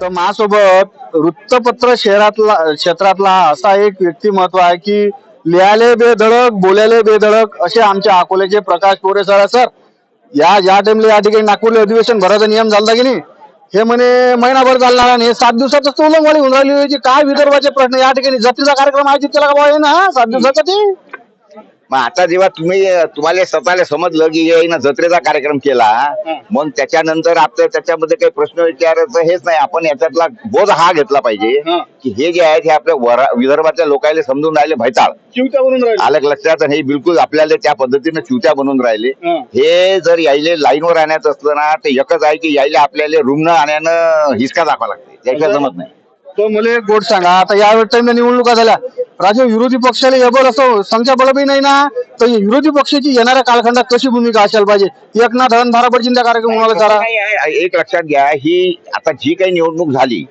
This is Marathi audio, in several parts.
तर माझ्यासोबत वृत्तपत्र शहरातला क्षेत्रातला असा एक व्यक्तिमत्व आहे की लिहायले बेधडक बोलायले बेधडक असे आमच्या अकोल्याचे प्रकाश पोरे सर सर. या या टाइमला या ठिकाणी नागपूरला अधिवेशन भरायचा नियम झाला की नाही? हे म्हणे महिनाभर चालणार आणि हे सात दिवसाचं तोलंगवाळी होऊन राहिली काय विदर्भाचे प्रश्न? या ठिकाणी जत्रेचा कार्यक्रम आयोजित केला का बाबा ना सात दिवसाचा ते? मग आता जेव्हा तुम्ही तुम्हाला स्वतःला समजलं की हे ना जत्रेचा कार्यक्रम केला मग त्याच्यानंतर आपल्या त्याच्यामध्ये काही प्रश्न विचारायचं हेच नाही. आपण याच्यातला बोध हा घेतला पाहिजे की हे जे आहेत हे आपल्या विदर्भातल्या लोकांना समजून राहिले भैताळ चिवत्या बनून राहिले. आलं लक्षात? हे बिलकुल आपल्याला त्या पद्धतीने चिवत्या बनवून राहिले. हे. जर यायले लाईनवर आणायचं असलं ना ते एकच आहे की यायले आपल्याला रुग्ण आण्यानं हिसका दाखवा लागते. त्याशिवाय जमत नाही. तो मला एक गोट सांगा. आता या टाइमला निवडणुका झाल्या. राजे विरोधी पक्षाला एबर असं संख्या बी नाही ना? तर विरोधी पक्षाची येणाऱ्या कालखंडात कशी भूमिका असायला पाहिजे? एकनाथ हरण भारापडजींचा कार्यक्रम होणार आहे. एक लक्षात घ्या ही आता जी काही निवडणूक झाली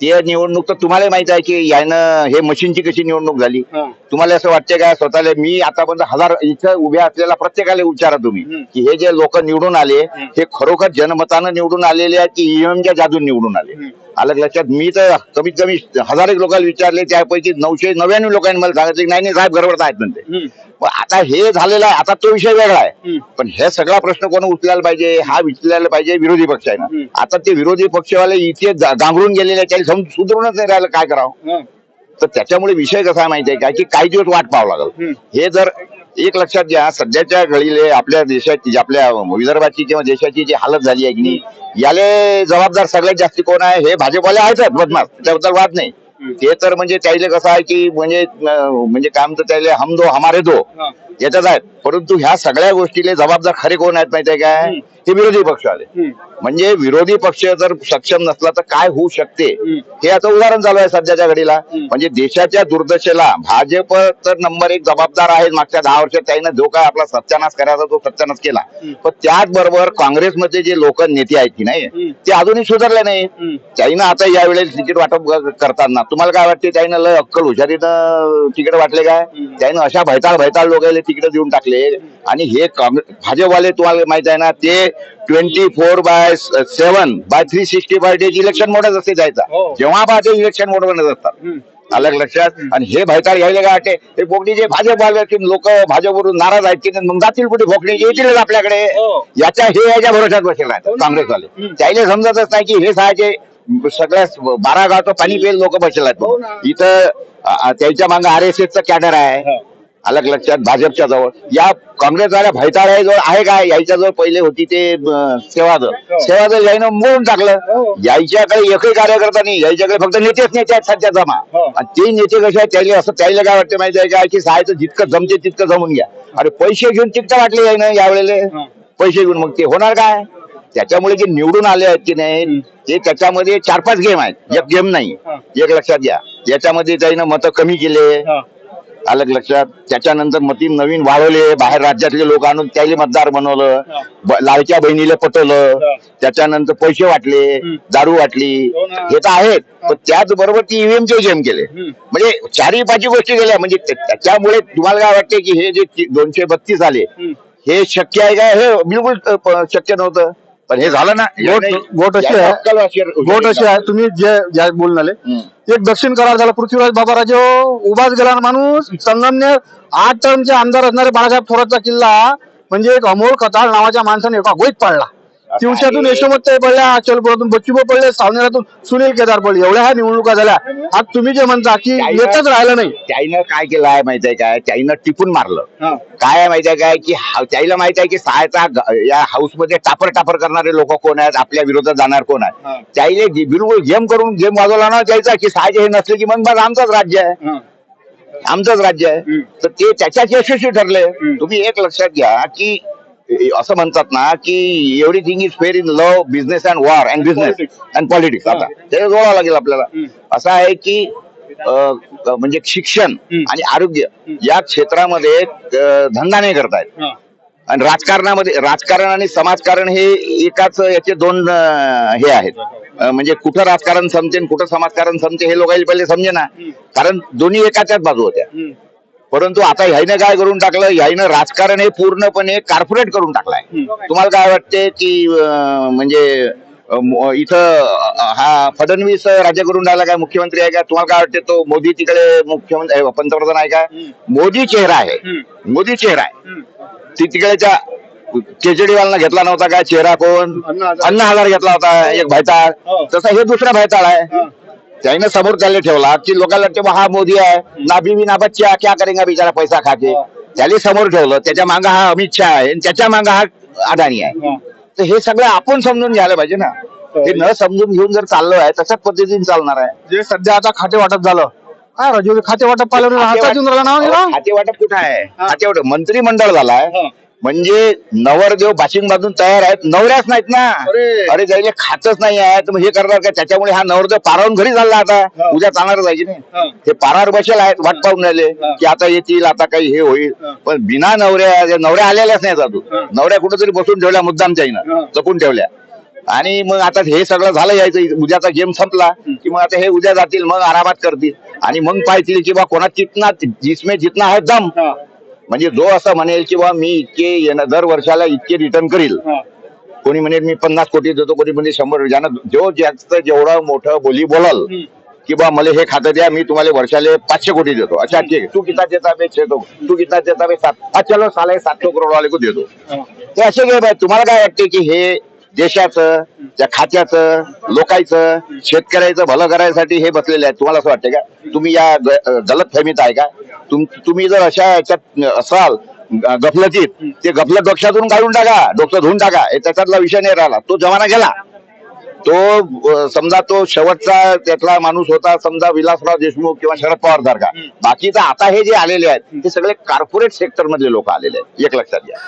ती निवडणूक तर तुम्हाला माहीत आहे की यानं हे मशीनची कशी निवडणूक झाली. तुम्हाला असं वाटते का स्वतःला मी आतापर्यंत हजार इथं उभ्या असलेल्या प्रत्येकाला विचारा तुम्ही की हे जे लोक निवडून आले हे खरोखर जनमतानं निवडून आलेले आहेत की ईएमच्या जादून निवडून आले? आलं का लक्षात मी तर कमीत कमी हजार एक लोकांना विचारले त्यापैकी नऊशे नव्याण्णव लोकांनी मला सांगितलं की नाही नाही साहेब गडबड आहेत म्हणते. पण आता हे झालेलं आहे आता तो विषय वेगळा आहे. पण हे सगळा प्रश्न कोण उचलायला पाहिजे हा विचारला पाहिजे विरोधी पक्षानं आता ते विरोधी पक्षवाले इथे गा- गांगरून गेलेले त्याला सुधरूनच नाही राहिलं काय करावं? तर त्याच्यामुळे विषय कसा आहे माहितीये का की काही दिवस वाट पाहावं लागल. हे जर एक लक्षात घ्या सध्याच्या घडीले आपल्या देशाची आपल्या विदर्भाची किंवा देशाची जी हालत झाली आहे की नाही याले जबाबदार सगळ्यात जास्त कोण आहे हे भाजपवाले आहेतच बदमाश. त्याबद्दल वाद नाही. ते तर म्हणजे त्याले कसं आहे की म्हणजे म्हणजे काय म्हणतो त्याले हम दो हमारे दो. याच्यात आहेत. परंतु ह्या सगळ्या गोष्टीले जबाबदार खरे कोण आहेत माहितीये काय? हे विरोधी पक्ष आले. म्हणजे विरोधी पक्ष जर सक्षम नसला तर काय होऊ शकते? हे आता उदाहरण चालू आहे सध्याच्या घडीला. म्हणजे देशाच्या दुर्दशेला भाजप तर नंबर एक जबाबदार आहे मागच्या दहा वर्षात त्यानं जो काय आपला सत्यानाश करायचा तो सत्यानाश केला. पण त्याचबरोबर काँग्रेसमध्ये जे लोक नेते आहेत की नाही ते अजूनही सुधारले नाही. त्याईनं आता यावेळेस तिकीट वाटप करताना. तुम्हाला काय वाटते त्याईनं लय अक्कल हुशारीनं तिकीट वाटले काय? त्याईनं अशा भैताळ भैताळ लोकांना तिकीट देऊन टाकले. आणि हे काँग्रेस भाजपवाले तुम्हाला माहीत आहे ना ते twenty four by seven by three sixty five days election मोडच असते जायचा. हो. जेव्हा पाहते इलेक्शन मोड बनत असतात. का लक्षात. आणि हे भैताळ घ्यायला काय वाटते? हे फोकडी जे भाजप लोक भाजपवरून नाराज आहेत की मग जातील कुठे? फोकडी येतीलच आपल्याकडे. हो. याच्या हे याच्या भरोशात बसेल आहेत काँग्रेसवाले. त्याला समजतच नाही की हे साहायचे सगळ्या बारा गावचं पाणी पेल लोक बसेल हो ना. आहेत इथं त्याच्यामागे आर एस एसचं कॅडर आहे. अलग लक्षात भाजपच्या जवळ. या काँग्रेसवाल्या भैताळ्या जवळ आहे काय याच्या जवळ पहिले होती ते सेवादल सेवादल यायनं मोडून टाकलं. यायच्याकडे एकही कार्यकर्ता नाही. यायच्याकडे फक्त नेतेच नेते आहेत सध्या जमा. आणि ते नेते कसे आहेत त्याला असं त्याला काय वाटतं माहिती आहे काय की सहायचं जितकं जमते तितकं जमून घ्या. अरे पैसे घेऊन तितकं वाटले यायनं यावेळेला. पैसे घेऊन मग ते होणार काय? त्याच्यामुळे जे निवडून आले आहेत की नाही ते त्याच्यामध्ये चार पाच गेम आहेत. एक गेम नाही. एक लक्षात घ्या. याच्यामध्ये त्यानं मतं कमी केले. अलग लक्षात. त्याच्यानंतर मती नवीन वाढवले. बाहेर राज्यातले लोक आणून त्याला मतदार बनवलं. लाडक्या बहिणीला पटवलं. त्याच्यानंतर पैसे वाटले दारू वाटली. हो. हे तर आहेत. पण त्याचबरोबर ती ईव्हीएम चे गेम केले. म्हणजे चारही पाचही गोष्टी केल्या. म्हणजे त्या- त्याच्यामुळे तुम्हाला काय वाटते की हे जे दोनशे बत्तीस आले हे शक्य आहे का? हे बिलकुल शक्य नव्हतं. पण हे झालं ना गोट गोट अशी आहे. गोट अशी आहे. तुम्ही जे ज्या बोलून आले. एक दक्षिण करार झाला पृथ्वीराज बाबाराजे उभाच गेला माणूस. संगमनेर आठ टर्मचे आमदार असणारे बाळासाहेब थोरातचा किल्ला म्हणजे एक अमोल कताळ नावाच्या माणसाने एका गोईत पाडला. दिवसातून यशोमत पडल्या अचलपुरातून बच्चूबो पडले सावनेरातून सुनील केदार पडले. एवढ्या ह्या निवडणुका झाल्या. आज तुम्ही जे म्हणता की येतच राहिलं नाही. त्याईनं काय केलं आहे माहिती आहे काय त्याईनं टिपून मारलं. काय आहे माहिती आहे काय की त्याईला माहिती आहे की सहायता या हाऊसमध्ये टापर टापर करणारे लोक कोण आहेत? आपल्या विरोधात जाणार कोण आहे त्याईले बिलकुल गेम करून गेम वाजवला ना द्यायचा की सहायचे हे नसले की मग बस आमचंच राज्य आहे. आमचंच राज्य आहे. तर ते त्याच्यात यशस्वी ठरले. तुम्ही एक लक्षात घ्या की असं म्हणतात ना की everything is fair in love business and war and business and politics आता ते जोडावं लागेल आपल्याला. असं आहे की म्हणजे शिक्षण आणि आरोग्य या क्षेत्रामध्ये धंदा नाही करतायत. आणि राजकारणामध्ये राजकारण आणि समाजकारण हे एकाच याचे दोन हे आहेत. म्हणजे कुठं राजकारण समजे आणि कुठं समाजकारण समजे हे लोकांना पहिले समजे ना कारण दोन्ही एकाच्याच बाजू होत्या. परंतु आता ह्यानं काय करून टाकलं? ह्यानं राजकारण हे पूर्णपणे कार्पोरेट करून टाकलंय. तुम्हाला काय वाटते की म्हणजे इथं हा फडणवीस राज्य करून राहिला काय मुख्यमंत्री आहे का? तुम्हाला काय वाटते तो मोदी तिकडे मुख्यमंत्री पंतप्रधान आहे का? मोदी चेहरा आहे. मोदी चेहरा आहे. ती तिकडेच्या केजरीवालनं घेतला नव्हता काय? चेहरा कोण? अण्णा हजार. घेतला होता एक भैताळ. हो. तसा हे दुसरा भैताळ आहे. त्याने समोर त्याला ठेवला. की लोकांना वाटते बा हा मोदी आहे. ना बीवी ना बच्चा क्या करेंगा बिचारा पैसा खाके त्याला समोर ठेवलं. त्याच्यामागे हा अमित शहा आहे आणि त्याच्यामागे हा अदानी आहे. तर हे सगळं आपण समजून घ्यायला पाहिजे ना. हे न समजून घेऊन जर चाललो आहे तशाच पद्धतीने चालणार आहे. जे सध्या आता खाते वाटप झालं. काय राजू खाते वाटप पाहिलं खाते वाटप कुठं आहे? हा. खाते वाटप मंत्रिमंडळ झालाय. म्हणजे नवरदेव बाशिंग बांधून तयार आहेत. नवऱ्याच नाहीत ना. अरे. जायले खातच नाही आहे. तर हे करणार का? त्याच्यामुळे हा नवरदेव पारावून घरी चालला आता. हा. उद्या चालणार जायची नाही. हा. हे पारावर बसेल आहेत वाट पाहून राहिले हा. की आता येतील आता काही हे होईल. हा. पण बिना नवऱ्या नवऱ्या आलेल्याच नाही हा. अजून नवऱ्या कुठेतरी बसून ठेवल्या मुद्दामच्या हा. हिनं जपून ठेवल्या. आणि मग आता हे सगळं झालं यायचं. उद्याचा गेम संपला की मग आता हे उद्या जातील मग आरामात करतील. आणि मग पाहतील की बा कोणा जितना जिसमे जितना आहे दम. म्हणजे जो असं म्हणेल की बा मी इतके येणं- दर वर्षाला इतके रिटर्न करील. कोणी म्हणेल मी पन्नास कोटी देतो कोणी म्हणजे शंभर ज्यानं जो जास्त जेवढं मोठं बोली बोलल की बा मला हे खातं द्या मी तुम्हाला वर्षाले पाचशे कोटी देतो. अच्छा ठीक तू कितना देता मैं छे दो तू कितना देता मैं सात चलो साला सातशे करोड वाले को देतो. ते असे आहेत. तुम्हाला काय वाटते की हे देशाचं त्या खात्याचं लोकायचं शेतकऱ्याचं भलं करायसाठी हे बसलेले आहेत. तुम्हाला असं वाटतं का? तुम्ही या गलत फहमीत आहे का? तुम तुम्ही जर अशा याच्यात असाल गफलतीत ते गफलत डोक्यातून काढून टाका डोकं धुवून टाका. त्याच्यातला विषय नाही राहिला. तो जमाना गेला. तो समजा तो शेवटचा त्यातला माणूस होता समजा विलासराव देशमुख किंवा शरद पवार सारखा. बाकीचा आता हे जे आलेले आहेत ते सगळे कॉर्पोरेट सेक्टर मधले लोक आलेले आहेत. एक लक्षात घ्या.